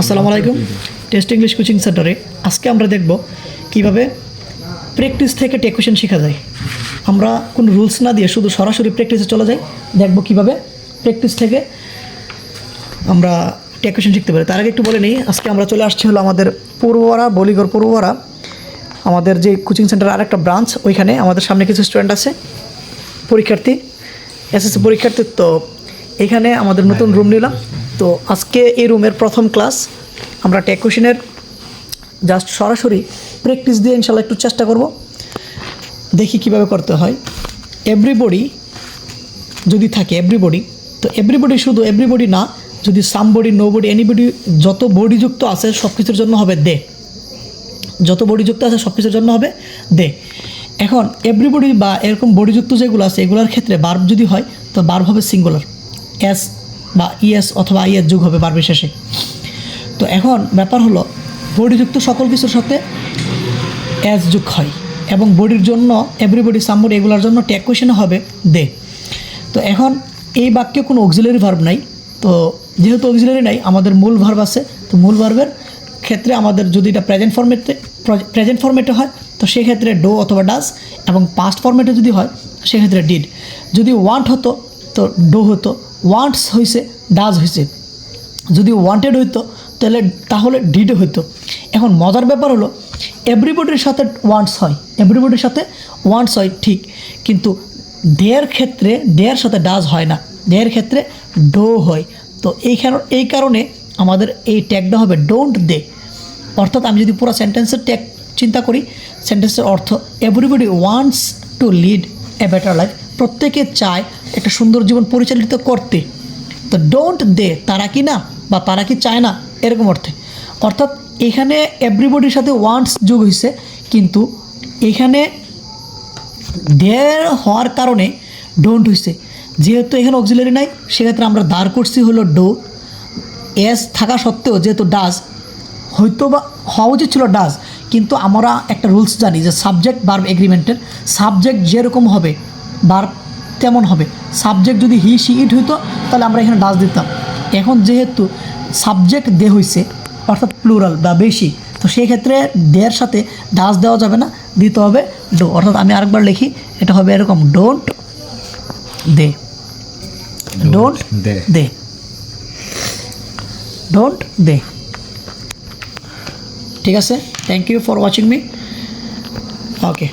আসসালামু আলাইকুম। Test English coaching সেন্টারে আজকে আমরা দেখব কীভাবে প্র্যাকটিস থেকে টেকুশন শেখা যায়। আমরা কোনো রুলস না দিয়ে শুধু সরাসরি প্র্যাকটিসে চলে যাই, দেখব কীভাবে প্র্যাকটিস থেকে আমরা টেকুশন শিখতে পারি। তার আগে একটু বলে নিই, আজকে আমরা চলে আসছি হলো আমাদের পূর্বরা বলিগড় পূর্বরা আমাদের যে কোচিং সেন্টার আরেকটা ব্রাঞ্চ ওইখানে আমাদের সামনে কিছু স্টুডেন্ট আছে, পরীক্ষার্থী এসএসসি পরীক্ষার্থী। তো এখানে আমাদের নতুন রুম নিলাম। তো আজকে এই রুমের প্রথম ক্লাস। আমরা টেকুশনের জাস্ট সরাসরি প্র্যাকটিস দিয়ে ইনশাল্লাহ একটু চেষ্টা করব। দেখি কীভাবে করতে হয়। এভরিবডি যদি থাকে এভরিবডি তো এভরিবডি শুধু এভরিবডি না, যদি সামবডি নো বডি এনিবডি যত বডিযুক্ত আছে সব কিছুর জন্য হবে দে। যত বডিযুক্ত আছে সব কিছুর জন্য হবে দে। এখন এভরিবডি বা এরকম বডিযুক্ত যেগুলো আছে, এগুলোর ক্ষেত্রে বার্ব যদি হয়, তো বার্ব হবে সিঙ্গুলার এস বা ইএস অথবা আইএস যুগ হবে বার্বের শেষে। তো এখন ব্যাপার হলো, বডিযুক্ত সকল কিছুর সাথে অ্যাজ যুগ হয় এবং বডির জন্য এভরিবডি সামবডি এগুলোর জন্য ট্যাগ কোয়েশনে হবে দে। তো এখন এই বাক্যে কোনো অক্সিলারি ভার্ব নাই। তো যেহেতু অক্সিলারি নাই, আমাদের মূল ভার্ব আছে। তো মূল ভার্বের ক্ষেত্রে আমাদের যদি এটা প্রেজেন্ট ফর্মেটে প্রেজেন্ট ফর্মেটে হয়, তো সেক্ষেত্রে ডো অথবা ডাস এবং পাস্ট ফর্মেটে যদি হয়, সেক্ষেত্রে ডিড যদি ওয়ান্ট হতো, তো ডো হতো। ওয়ান্টস হয়েছে ডাজ হয়েছে যদি ওয়ান্টেড হইতো, তাহলে তাহলে ডিড হইতো। এখন মজার ব্যাপার হলো এভরিবডির সাথে ওয়ান্টস হয়। এভরিবডির সাথে ওয়ান্টস হয়, ঠিক। কিন্তু ডের ক্ষেত্রে ডের সাথে ডাজ হয় না। ডের ক্ষেত্রে ডো হয়। তো এইখানে এই কারণে আমাদের এই ট্যাগটা হবে ডোন্ট দে অর্থাৎ আমি যদি পুরো সেন্টেন্সের ট্যাগ চিন্তা করি সেন্টেন্সের অর্থ everybody wants to lead a better life প্রত্যেকে চায় একটা সুন্দর জীবন পরিচালিত করতে। তো ডোন্ট দে তারা কি না বা তারা কি চায় না, এরকম অর্থে। অর্থাৎ এখানে এভরিবডির সাথে ওয়ান্টস যোগ হয়েছে কিন্তু এখানে ডের হওয়ার কারণে ডোন্ট হয়েছে যেহেতু এখানে অক্সিলারি নাই, সেক্ষেত্রে আমরা দাঁড় করছি হলো ডো এস থাকা সত্ত্বেও যেহেতু ডাজ হয়তো বা হওয়া উচিত ছিল ডাজ কিন্তু আমরা একটা রুলস জানি যে সাবজেক্ট বার্ব এগ্রিমেন্টের সাবজেক্ট যেরকম হবে বার্ব তেমন হবে? সাবজেক্ট যদি হি সি ইট হইতো তাহলে আমরা এখানে ডাস দিতাম। এখন যেহেতু সাবজেক্ট দে হইছে অর্থাৎ প্লুরাল বা বেশি তো সেই ক্ষেত্রে দেয়ের সাথে ডাস দেওয়া যাবে না দিতে হবে ডো অর্থাৎ আমি আরেকবার লিখি এটা হবে এরকম don't they. Don't they. They. Don't they. ঠিক আছে? Thank you for watching me okay